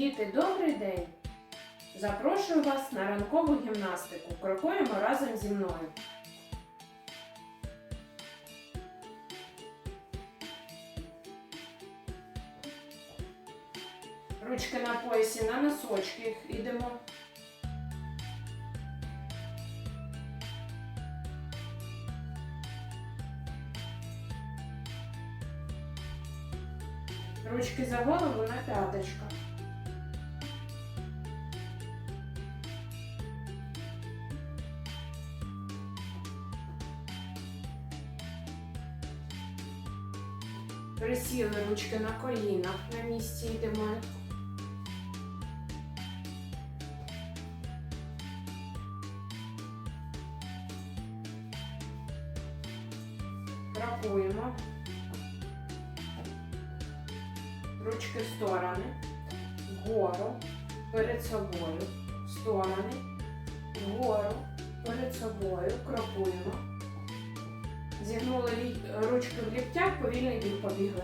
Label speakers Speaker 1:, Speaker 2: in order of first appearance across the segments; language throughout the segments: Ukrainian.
Speaker 1: Діти, добрий день! Запрошую вас на ранкову гімнастику. Крокуємо разом зі мною. Ручки на поясі, на носочки йдемо. Ручки за голову на п'яточках. Присіли ручки на колінах, на місці йдемо. Крокуємо. Ручки в сторони, вгору, перед собою, в сторони, вгору, перед собою, крокуємо. Зігнули ручки в ліктях, повільний бік побігли.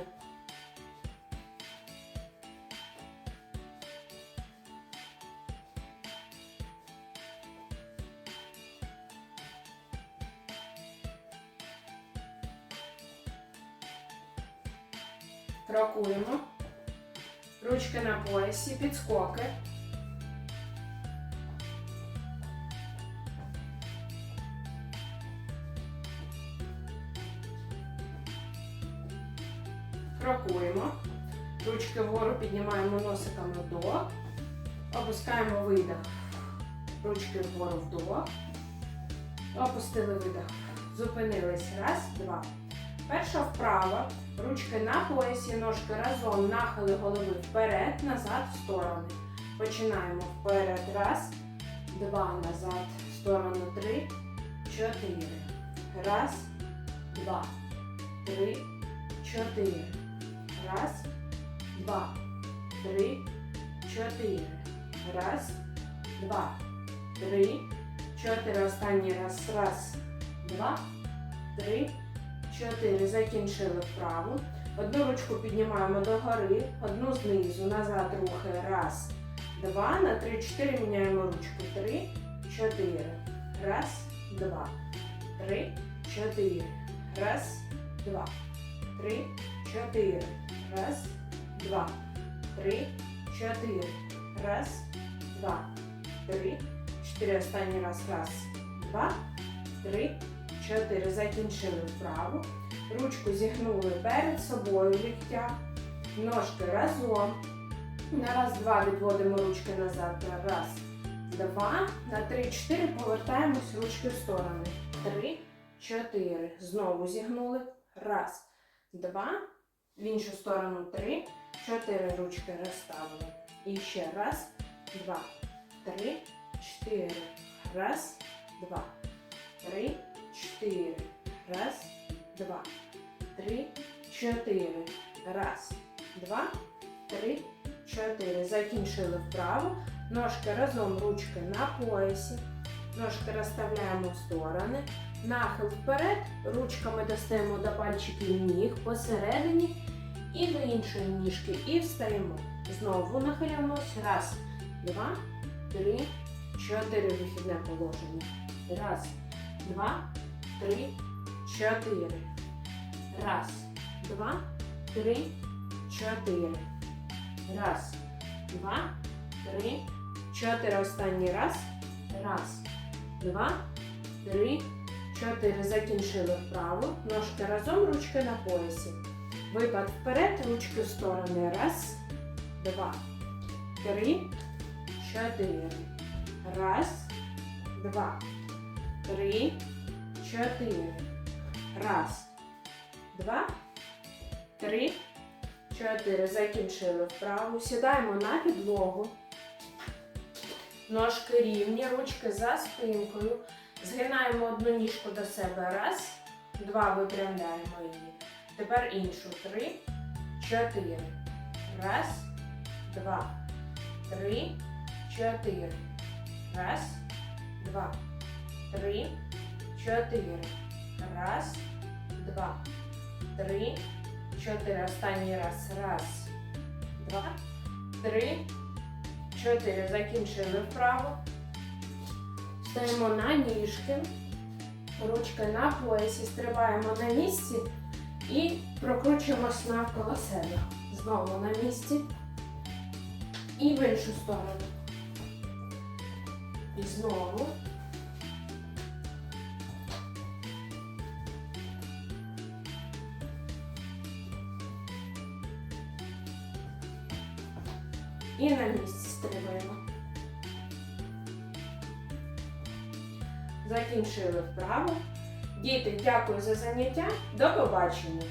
Speaker 1: Крокуємо. Ручки на поясі, підскоки. Крокуємо. Ручки вгору піднімаємо носиками вдох. Опускаємо видих. Ручки вгору вдох. Опустили видих. Зупинились. Раз, два. Перша вправа. Ручки на поясі, ножки разом, нахили голови вперед, назад, в сторони. Починаємо вперед. Раз, два, назад, в сторону, три, чотири. Раз, два, три, чотири. Раз, два, три, чотири. Раз, два, три, чотири. Останній раз. Раз, два, три, чотири. Закінчили вправу. Одну ручку піднімаємо догори, одну знизу, назад рухи. Раз, два, на три, чотири. Міняємо ручку. Три, чотири. Раз, два, три, чотири. Раз, два, три, чотири. Раз, два, три, чотири. Раз, два, три, чотири. Останній раз. Раз, два, три, чотири. Закінчили вправу. Ручку зігнули перед собою в. Ножки разом. На раз, два відводимо ручки назад. Раз, два. На три, чотири повертаємось ручки в сторони. Три, чотири. Знову зігнули. Раз, два. В іншу сторону три. Чотири ручки розставили. І ще раз, два, три, чотири. Раз, два, три, чотири. Раз, два, три, чотири. Раз, два, три, чотири. Закінчили вправу. Ножки разом, ручки на поясі. Ножки розставляємо в сторони. Нахил вперед. Ручками достаємо до пальчиків ніг посередині і до іншої ніжки. І встаємо. Знову нахилюємось. Раз, два, три, чотири. Вихідне положення. Раз, два, три, чотири. Раз, два, три, чотири. Раз, два, три, чотири. Останній раз. Раз, два, три, чотири. Закінчили вправо. Ножки разом, ручки на поясі. Випад вперед, ручки в сторони. Раз, два, три, чотири. Раз, два, три, чотири. Раз, два, три, чотири. Закінчили вправу. Сідаємо на підлогу. Ножки рівні, ручки за спинкою. Згинаємо одну ніжку до себе. Раз, два, випрямляємо її. Тепер іншу. Три, чотири. Раз, два, три, чотири. Раз, два, три, чотири. Раз, два, три, 4. Останній раз. Раз, два, три, Чотири. Закінчили вправо. Стаємо на ніжки. Ручки на поясі, стрибаємо на місці і прокручуємось навколо себе. Знову на місці. І в іншу сторону. І знову. І на місці стрибаємо. Закінчили вправу. Діти, дякую за заняття. До побачення!